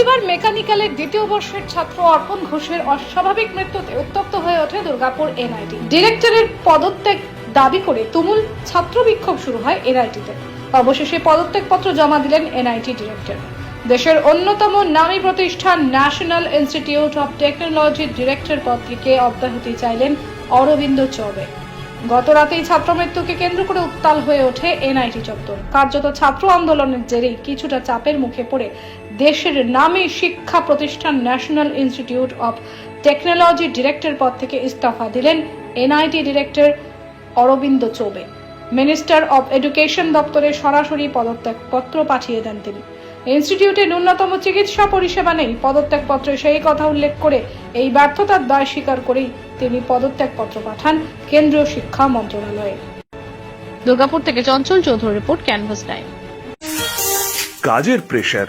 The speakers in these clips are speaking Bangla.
রবিবার মেকানিক্যালের দ্বিতীয় বর্ষের ছাত্র অর্পণ ঘোষের অস্বাভাবিক মৃত্যুতে উত্তপ্ত হয়ে ওঠে দুর্গাপুর এনআইটি। ডিরেক্টরের পদত্যাগ দাবি করে তুমুল ছাত্র বিক্ষোভ শুরু হয় এনআইটিতে। অবশেষে পদত্যাগপত্র জমা দিলেন এনআইটি ডিরেক্টর। দেশের অন্যতম নামী প্রতিষ্ঠান ন্যাশনাল ইনস্টিটিউট অফ টেকনোলজির ডিরেক্টর পদ থেকে অব্যাহতি চাইলেন অরবিন্দ চৌবে। গত রাতেই ছাত্র মৃত্যুকে কেন্দ্র করে উত্তাল হয়ে ওঠে এনআইটি চত্বর। কার্যত ছাত্র আন্দোলনের জেরেই কিছুটা চাপের মুখে পড়ে দেশের নামী শিক্ষা প্রতিষ্ঠান national institute of technology director পদ থেকে ইস্তফা দিলেন NIT director Arabinda Choubey. Minister of education দপ্তরে সরাসরি পদত্যাগপত্র পাঠিয়ে দেন তিনি। ইনস্টিটিউটে ন্যূনতম চিকিৎসা পরিষেবা নেই। পদত্যাগপত্রে সেই কথা উল্লেখ করে এই ব্যর্থতার দায় স্বীকার করেই তিনি পদত্যাগপত্র পাঠান কেন্দ্রীয় শিক্ষা মন্ত্রণালয়ে। দুর্গাপুর থেকে Chanchal Chowdhury report canvas time কাজের প্রেশার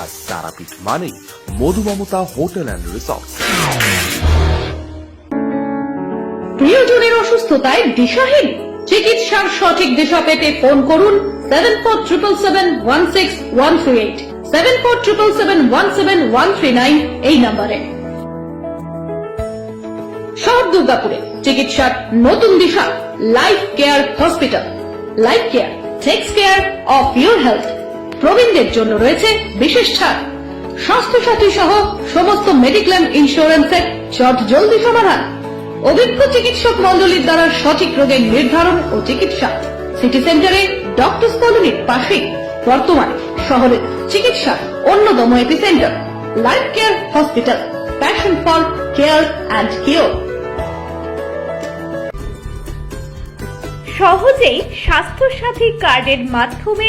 আর তারাপীঠ মানে মধুমমতা হোটেল অ্যান্ড রিসর্ট। প্রিয়জনের অসুস্থতায় দিশাহীন। চিকিৎসার সঠিক দিশা পেতে ফোন করুন seven four triple seven one six one three eight seven four triple seven one seven one three nine এই নম্বরে। শহর দুর্গাপুরে চিকিৎসার নতুন দিশা life care hospital life care takes care of your health প্রবীণদের জন্য রয়েছে বিশেষ ছাড়। স্বাস্থ্য সাথী সহ সমস্ত মেডিক্লেম ইন্স্যুরেন্সের চট জলদি সমাধান। অভিজ্ঞ চিকিৎসক মন্ডলীর দ্বারা সঠিক রোগের নির্ধারণ ও চিকিৎসা। সিটি সেন্টারে ডক্টর কলোনির পাশেই বর্তমানে শহরের চিকিৎসার অন্যতম epicentre. Life care hospital, passion for care and cure. সহজেই স্বাস্থ্যসাথী কার্ডের মাধ্যমে